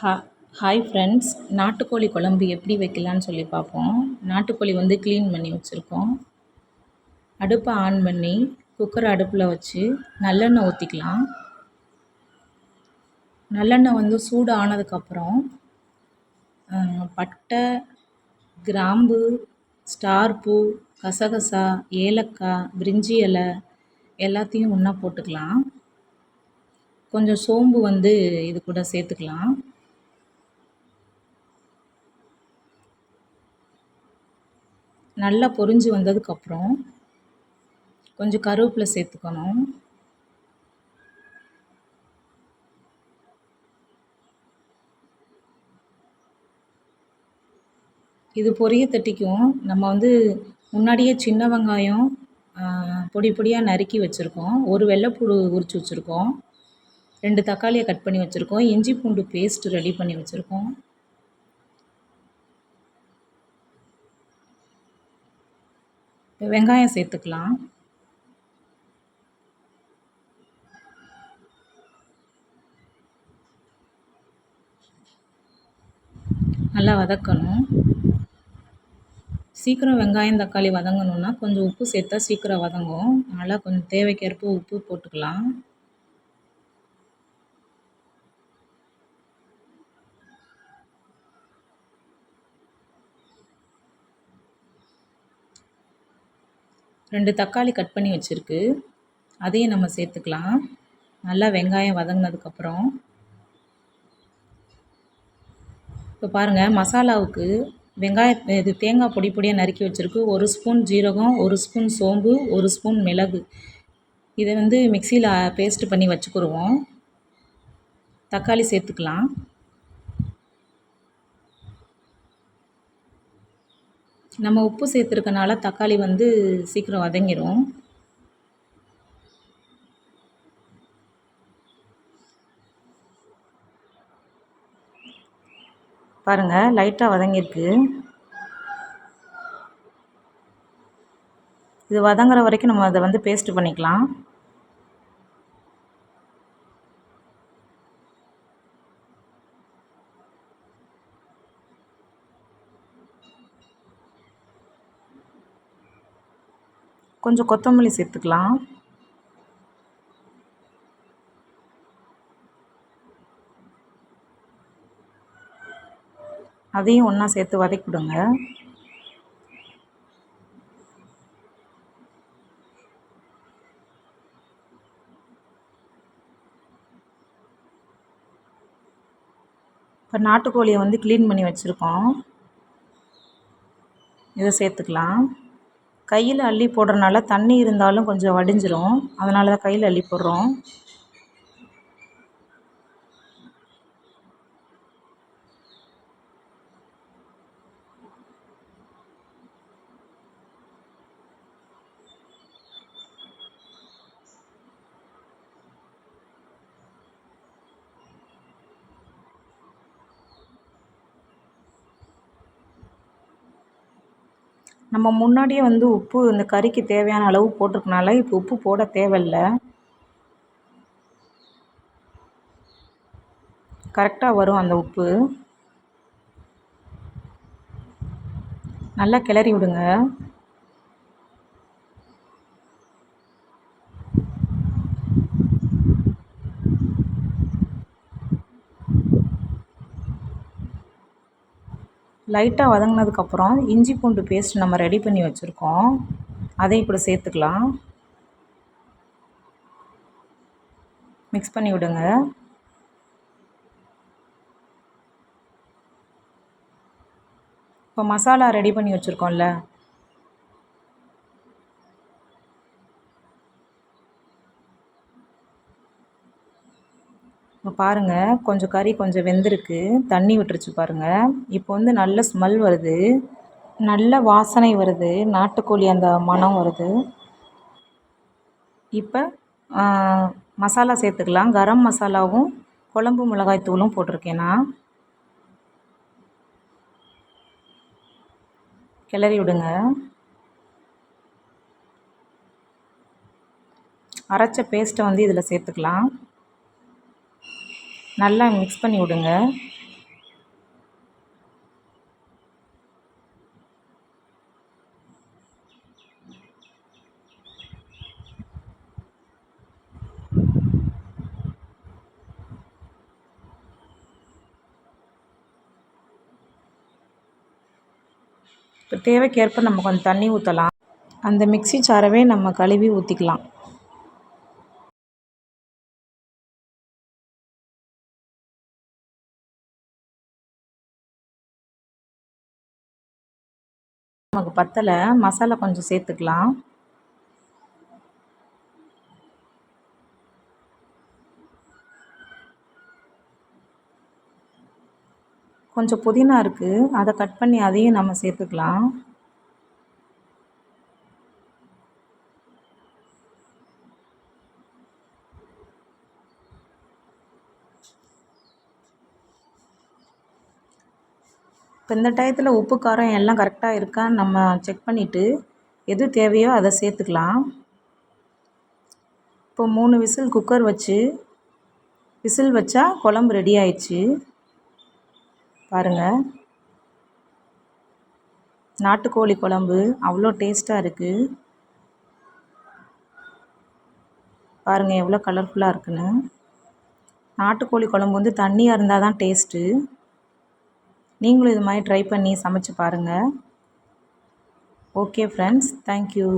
ஹா hi friends நாட்டுக்கோழி குழம்பு எப்படி வைக்கலான்னு சொல்லி பார்ப்போம். நாட்டுக்கோழி வந்து க்ளீன் பண்ணி வச்சுருக்கோம். அடுப்பை ஆன் பண்ணி குக்கரை அடுப்பில் வச்சு நல்லெண்ணெய் ஊற்றிக்கலாம் நல்லெண்ணெய் வந்து சூடு ஆனதுக்கப்புறம் பட்டை கிராம்பு ஸ்டார் பூ கசகசா ஏலக்காய் பிரிஞ்சி இலை எல்லாத்தையும் ஒன்றா போட்டுக்கலாம். கொஞ்சம் சோம்பு வந்து இது கூட சேர்த்துக்கலாம். நல்லா பொரிஞ்சு வந்ததுக்கப்புறம் கொஞ்சம் கருவேப்பிலை சேர்த்துக்கணும். இது பொரிய தட்டிக்கும் நம்ம வந்து முன்னாடியே சின்ன வெங்காயம் பொடி பொடியாக நறுக்கி வச்சுருக்கோம். ஒரு வெள்ளைப்பூடு உரித்து வச்சுருக்கோம். ரெண்டு தக்காளியை கட் பண்ணி வச்சுருக்கோம். இஞ்சி பூண்டு பேஸ்ட் ரெடி பண்ணி வச்சுருக்கோம். வெங்காயம் சேர்த்துக்கலாம். நல்லா வதக்கணும். சீக்கிரம் வெங்காயம் தக்காளி வதங்கணுன்னா கொஞ்சம் உப்பு சேர்த்தா சீக்கிரம் வதங்கும். அதனால் கொஞ்சம் தேவைக்கேற்ப உப்பு போட்டுக்கலாம். ரெண்டு தக்காளி கட் பண்ணி வச்சுருக்கு. அதையும் நம்ம சேர்த்துக்கலாம். நல்லா வெங்காயம் வதங்கினதுக்கப்புறம். இப்போ பாருங்கள் மசாலாவுக்கு வெங்காய இது தேங்காய் பொடி பொடியாக நறுக்கி வச்சுருக்கு. ஒரு ஸ்பூன் ஜீரகம் ஒரு ஸ்பூன் சோம்பு ஒரு ஸ்பூன் மிளகு. இதை வந்து மிக்சியில் பேஸ்ட்டு பண்ணி வச்சுக்கிடுவோம் தக்காளி சேர்த்துக்கலாம். நம்ம உப்பு சேர்த்துருக்கனால தக்காளி வந்து சீக்கிரம் வதங்கிடும் பாருங்கள் லைட்டாக வதங்கியிருக்கு. இது வதங்குற வரைக்கும் நம்ம அதை வந்து பேஸ்ட்டு பண்ணிக்கலாம். கொஞ்சம் கொத்தமல்லி சேர்த்துக்கலாம். அதையும் ஒன்றா சேர்த்து வதக்கிவிடுங்க இப்போ நாட்டுக்கோழியை வந்து க்ளீன் பண்ணி வச்சுருக்கோம். இதை சேர்த்துக்கலாம். கையில் அள்ளி போடுறனால தண்ணி இருந்தாலும் கொஞ்சம் வடிஞ்சிடும் அதனால தான் கையில் அள்ளி போடுறோம். நம்ம முன்னாடியே வந்து உப்பு இந்த கறிக்கு தேவையான அளவு போட்டிருக்கனால இப்போ உப்பு போட தேவையில்ல. கரெக்டாக வரும் அந்த உப்பு. நல்லா கிளறி விடுங்க. லைட்டாக வதங்கினதுக்கப்புறம் இஞ்சி பூண்டு பேஸ்ட் நம்ம ரெடி பண்ணி வச்சுருக்கோம். அதையும் இப்படி சேர்த்துக்கலாம். மிக்ஸ் பண்ணி விடுங்க. இப்போ மசாலா ரெடி பண்ணி வச்சுருக்கோம்ல. இப்போ பாருங்கள் கொஞ்சம் கறி கொஞ்சம் வெந்திருக்கு. தண்ணி விட்டுருச்சு பாருங்கள் இப்போ வந்து நல்ல ஸ்மெல் வருது. நல்ல வாசனை வருது. நாட்டுக்கோழி அந்த மணம் வருது. இப்போ மசாலா சேர்த்துக்கலாம். கரம் மசாலாவும் குழம்பு மிளகாய் தூளும் போட்டிருக்கேன் நான். கிளறி விடுங்க. அரைச்ச பேஸ்ட்டை வந்து இதில் சேர்த்துக்கலாம். நல்லா மிக்ஸ் பண்ணி விடுங்க. இப்போ தேவைக்கேற்ப நம்ம கொஞ்சம் தண்ணி ஊற்றலாம் அந்த மிக்ஸி சாரவே நம்ம கழுவி ஊற்றிக்கலாம் நமக்கு பத்தலை. மசாலா கொஞ்சம் சேர்த்துக்கலாம். கொஞ்சம் புதினா இருக்குது அதை கட் பண்ணி அதையும் நம்ம சேர்த்துக்கலாம். இப்போ இந்த டயத்தில் உப்பு காரம் எல்லாம் கரெக்டாக இருக்கான்னு நம்ம செக் பண்ணிவிட்டு எது தேவையோ அதை சேர்த்துக்கலாம். இப்போ மூணு விசில் குக்கர் வச்சு விசில் வச்சா குழம்பு ரெடி ஆயிடுச்சு. பாருங்கள் நாட்டுக்கோழி குழம்பு அவ்வளோ டேஸ்ட்டாக இருக்குது பாருங்கள் எவ்வளோ கலர்ஃபுல்லாக இருக்குன்னு. நாட்டுக்கோழி குழம்பு வந்து தண்ணியாக இருந்தால் தான் டேஸ்ட்டு நீங்களும் இது மாதிரி ட்ரை பண்ணி சமைச்சு பாருங்கள் ஓகே ஃப்ரெண்ட்ஸ் தேங்க்யூ